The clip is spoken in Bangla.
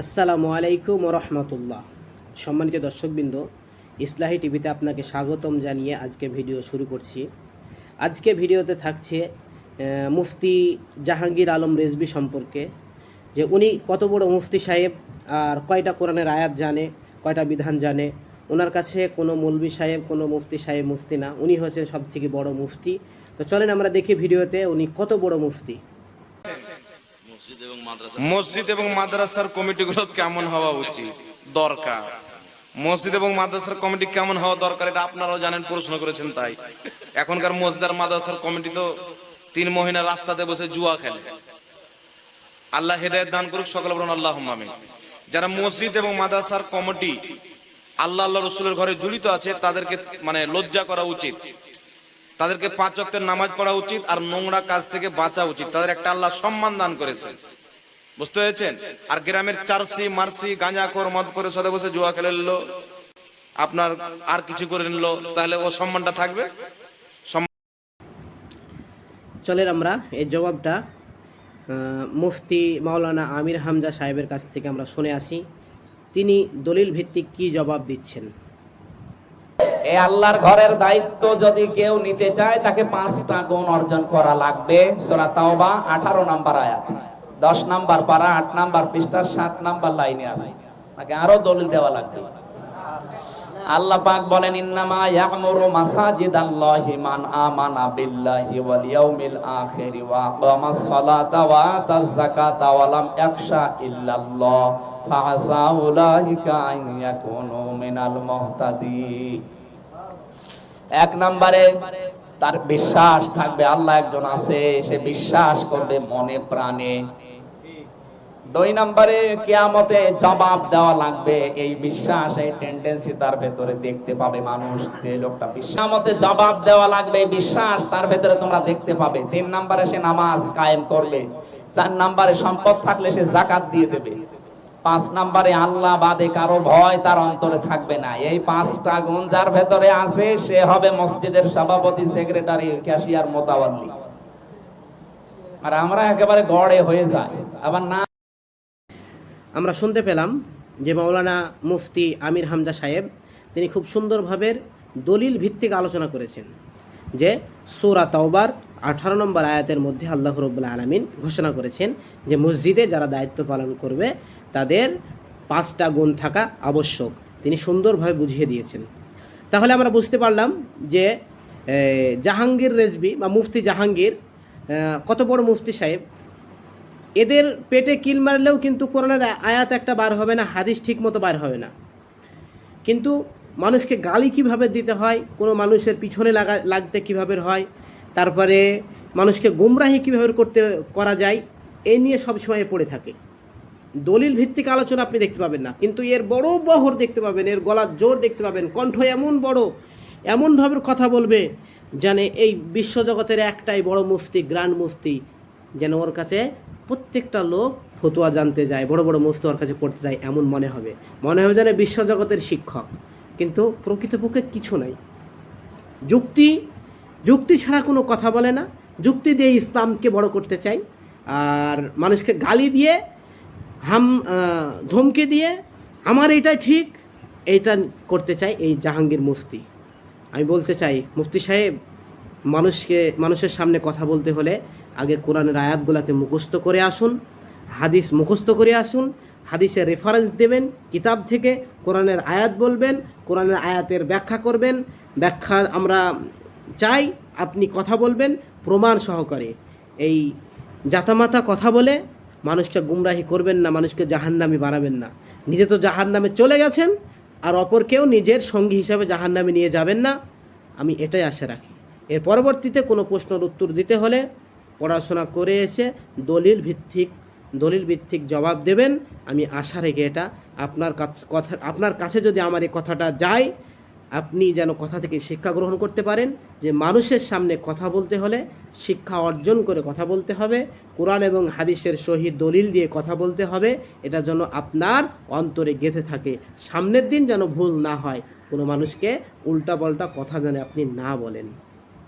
আসসালামু আলাইকুম রহমতুল্লাহ। সম্মানিত দর্শকবৃন্দ, ইসলাহি টিভিতে আপনাকে স্বাগতম জানিয়ে আজকে ভিডিও শুরু করছি। আজকে ভিডিওতে থাকছে মুফতি জাহাঙ্গীর আলম রেজবি সম্পর্কে, যে উনি কত বড় মুফতি সাহেব আর কয়টা কোরআনের আয়াত জানে, কয়টা বিধান জানে। ওনার কাছে কোনো মৌলবি সাহেব, কোনো মুফতি সাহেব মুফতি না, উনি হচ্ছেন সব থেকে বড় মুফতি। তো চলেন আমরা দেখি ভিডিওতে উনি কত বড় মুফতি। মসজিদ এবং মাদ্রাসার কমিটিগুলো কেমন হওয়া উচিত? দরকার। মসজিদ এবং মাদ্রাসার কমিটি কেমন হওয়া দরকার, এটা আপনারাও জানেন, প্রশ্ন করেছেন তাই। এখনকার মসজিদ আর মাদ্রাসার কমিটি তো তিন মহিনা রাস্তাতে বসে জুয়া খেলে। আল্লাহ হেদায়ত দান করুক, সকল বলুন আল্লাহ আমিন। যারা মসজিদ এবং মাদ্রাসার কমিটি আল্লাহ আল্লাহ রসুলের ঘরে জড়িত আছে, তাদেরকে মানে লজ্জা করা উচিত। তাদেরকে পাঁচ ওয়াক্তের নামাজ পড়া উচিত আর নোংরা কাজ থেকে বাঁচা উচিত। তাদের একটা আল্লাহ সম্মান দান করেছে বুঝতে পেরেছেন? আর গ্রামের চারসি, মারসি গাঁজা কর মদ করে সাথে বসে জুয়া খেলে নিল। আপনার আর কিছু করে নিল, তাহলে ও সম্মানটা থাকবে? চলেন আমরা এই জবাবটা মুফতি মাওলানা আমির হামজা সাহেবের কাছ থেকে আমরা শুনে আসি। তিনি দলিল ভিত্তিক কি জবাব দিচ্ছেন? এই আল্লাহর ঘরের দায়িত্ব যদি কেউ নিতে চায়, তাকে পাঁচটা গুণ অর্জন করা লাগবে। সূরা তাওবা 18 নাম্বার আয়াত। 10 নাম্বার পারা 8 নাম্বার পৃষ্ঠা 7 নাম্বার লাইনে আছে। তাকে আরও দলিল দেওয়া লাগবে। আল্লাহ পাক বলেন, ইন্নামা ইয়ামুরু মাসাজিদাল্লাহি মান আমানা বিল্লাহি ওয়াল ইয়াউমিল আখির ওয়া আকামাস সালাতা ওয়া আতাজ যাকাতা ওয়া লাম ইয়াখশা ইল্লাল্লাহ ফাআসা উলাইকা আন ইয়াকুনু মিনাল মুহতাদিন। এক নম্বরে তার বিশ্বাস থাকবে, আল্লাহ একজন আছে, সে বিশ্বাস করবে মনে প্রাণে। দুই নম্বরে কেয়ামতে জবাব দেওয়া লাগবে, এই বিশ্বাস, এই টেন্ডেন্সি তার ভেতরে দেখতে পাবে মানুষ, যে লোকটা বিশ্বামতে জবাব দেওয়া লাগবে, এই বিশ্বাস তার ভেতরে তোমরা দেখতে পাবে। তিন নম্বরে সে নামাজ কায়েম করবে, চার নম্বরে সম্পদ থাকলে সে জাকাত দিয়ে দেবে। পাঁচ নাম্বারে আল্লাহ বাদে কারও ভয় তার অন্তরে থাকবে না। এই পাঁচটা গুণ যার ভেতরে আছে, সে হবে মসজিদের সভাপতি, সেক্রেটারি, ক্যাশিয়ার, মোতাবাল্লি। আর আমরা একেবারে গড়ে হয়ে যাই। আবার না আমরা শুনতে পেলাম যে মৌলানা মুফতি আমির হামজা সাহেব, তিনি খুব সুন্দরভাবে দলিল ভিত্তিক আলোচনা করেছেন। যে সূরা তাওবার আঠারো নম্বর আয়াতের মধ্যে আল্লাহ রব্বুল আলমিন ঘোষণা করেছেন যে মসজিদে যারা দায়িত্ব পালন করবে, তাদের পাঁচটা গুণ থাকা আবশ্যক। তিনি সুন্দরভাবে বুঝিয়ে দিয়েছেন। তাহলে আমরা বুঝতে পারলাম যে জাহাঙ্গীর রেজবি বা মুফতি জাহাঙ্গীর কত বড় মুফতি সাহেব? এদের পেটে কিল মারলেও কিন্তু কোরআনের আয়াত একটা বার হবে না, হাদিস ঠিক মতো বার হবে না। কিন্তু মানুষকে গালি কীভাবে দিতে হয়, কোনো মানুষের পিছনে লাগা, লাগতে কীভাবে হয়, তারপরে মানুষকে গুমরাহি কীভাবে করতে, করা যায় এই নিয়ে সবসময় পড়ে থাকে। দলিল ভিত্তিক আলোচনা আপনি দেখতে পাবেন না, কিন্তু এর বড় বহর দেখতে পাবেন, এর গলার জোর দেখতে পাবেন, কণ্ঠ এমন বড় এমনভাবে কথা বলবে জানে এই বিশ্বজগতের একটাই বড় মুফতি, গ্র্যান্ড মুফতি যেন ওর কাছে প্রত্যেকটা লোক ফতুয়া জানতে যায়, বড় বড় মুফতি ওর কাছে পড়তে যায়, এমন মনে হবে। মনে হবে যেন বিশ্বজগতের শিক্ষক। কিন্তু প্রকৃতপক্ষে কিছু নাই। যুক্তি যুক্তি ছাড়া কোনো কথা বলে না। যুক্তি দিয়ে ইসলামকে বড় করতে চাই। আর মানুষকে গালি দিয়ে, হাম ধমকে দিয়ে, আমার এটা ঠিক, এইটা করতে চাই এই জাহাঙ্গীর মুফতি। আমি বলতে চাই, মুফতি সাহেব, মানুষকে, মানুষের সামনে কথা বলতে হলে আগে কোরআনের আয়াতগুলোকে মুখস্থ করে আসুন, হাদিস মুখস্থ করে আসুন হাদিসের রেফারেন্স দেবেন, কিতাব থেকে কোরআনের আয়াত বলবেন, কোরআনের আয়াতের ব্যাখ্যা করবেন। ব্যাখ্যা আমরা চাই, আপনি কথা বলবেন প্রমাণ সহকারে। এই জাতামাতা কথা বলে মানুষটা গুমরাহি করবেন না, মানুষকে জাহান্নামি বানাবেন না। নিজে তো জাহান্নামে চলে গেছেন, আর অপরকেও নিজের সঙ্গী হিসাবে জাহান্নামে নিয়ে যাবেন না। আমি এটাই আশা রাখি। এর পরবর্তীতে কোনো প্রশ্নের উত্তর দিতে হলে পড়াশোনা করে এসে দলিল ভিত্তিক দলিল ভিত্তিক জবাব দেবেন। আমি আশা রেখে এটা আপনার কথা, আপনার কাছে যদি আমার এই কথাটা যায়, আপনি যেন কথা থেকে শিক্ষা গ্রহণ করতে পারেন, যে মানুষের সামনে কথা বলতে হলে শিক্ষা অর্জন করে কথা বলতে হবে, কোরআন এবং হাদিসের সহিত দলিল দিয়ে কথা বলতে হবে, এটা যেন আপনার অন্তরে গেঁথে থাকে। সামনের দিন যেন ভুল না হয়, কোনো মানুষকে উল্টাপাল্টা কথা যেন আপনি না বলেন।